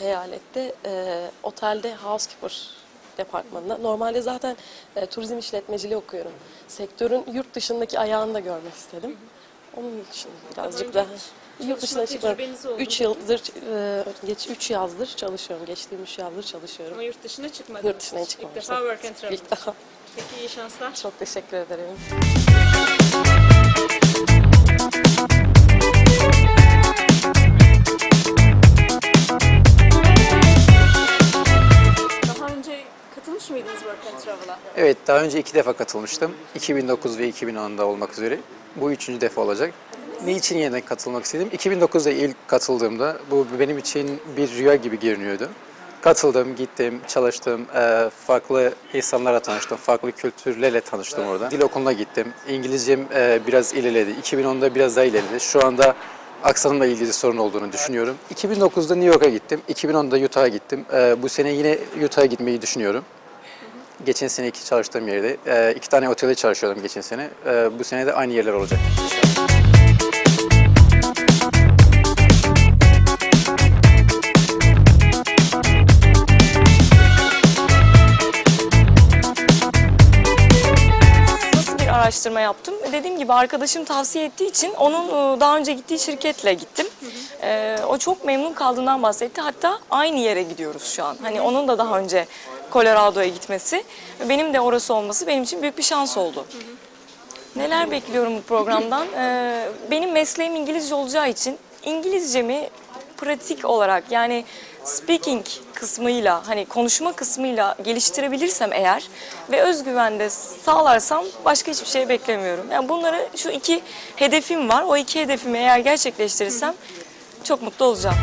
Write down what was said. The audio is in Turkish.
eyalette e, otelde housekeeper departmanında. Normalde zaten e, turizm işletmeciliği okuyorum. Sektörün yurt dışındaki ayağını da görmek istedim. Onun için birazcık daha yurt dışına çıkmadım. oldu 3 mu? yıldır, e, geç 3 yazdır çalışıyorum. Geçtiğim 3 yazdır çalışıyorum. Ama yurt dışına çıkmadınız. Yurt dışına İlk çıkmamıştım. defa work and travel. İlk defa. Peki iyi şanslar. Çok teşekkür ederim. Katılmış mıydınız work and travel'a? Evet, daha önce iki defa katılmıştım. 2009 ve 2010'da olmak üzere. Bu üçüncü defa olacak. Niçin yeniden katılmak istedim? 2009'da ilk katıldığımda bu benim için bir rüya gibi görünüyordu. Katıldım, gittim, çalıştım, eee, farklı insanlarla tanıştım, farklı kültürlerle tanıştım orada. Dil okuluna gittim, İngilizcem eee, biraz ilerledi. 2010'da biraz daha ilerledi. Şu anda aksanımla ilgili sorun olduğunu düşünüyorum. 2009'da New York'a gittim, 2010'da Utah'a gittim. Eee, bu sene yine Utah'a gitmeyi düşünüyorum. Geçen seneki çalıştığım yerde e, iki tane otelde çalışıyordum geçen sene. E, bu sene de aynı yerler olacak. Araştırma yaptım? Dediğim gibi arkadaşım tavsiye ettiği için onun e, daha önce gittiği şirketle gittim. E, O çok memnun kaldığından bahsetti. Hatta aynı yere gidiyoruz şu an. Hani onun da daha önce Colorado'ya gitmesi benim de orası olması benim için büyük bir şans oldu. Neler bekliyorum bu programdan? E, Benim mesleğim İngilizce olacağı için İngilizcemi pratik olarak yani speaking kısmıyla hani konuşma kısmıyla geliştirebilirsem eğer ve özgüvende sağlarsam başka hiçbir şey beklemiyorum. Yani bunları şu iki hedefim var. O iki hedefimi eğer gerçekleştirirsem çok mutlu olacağım.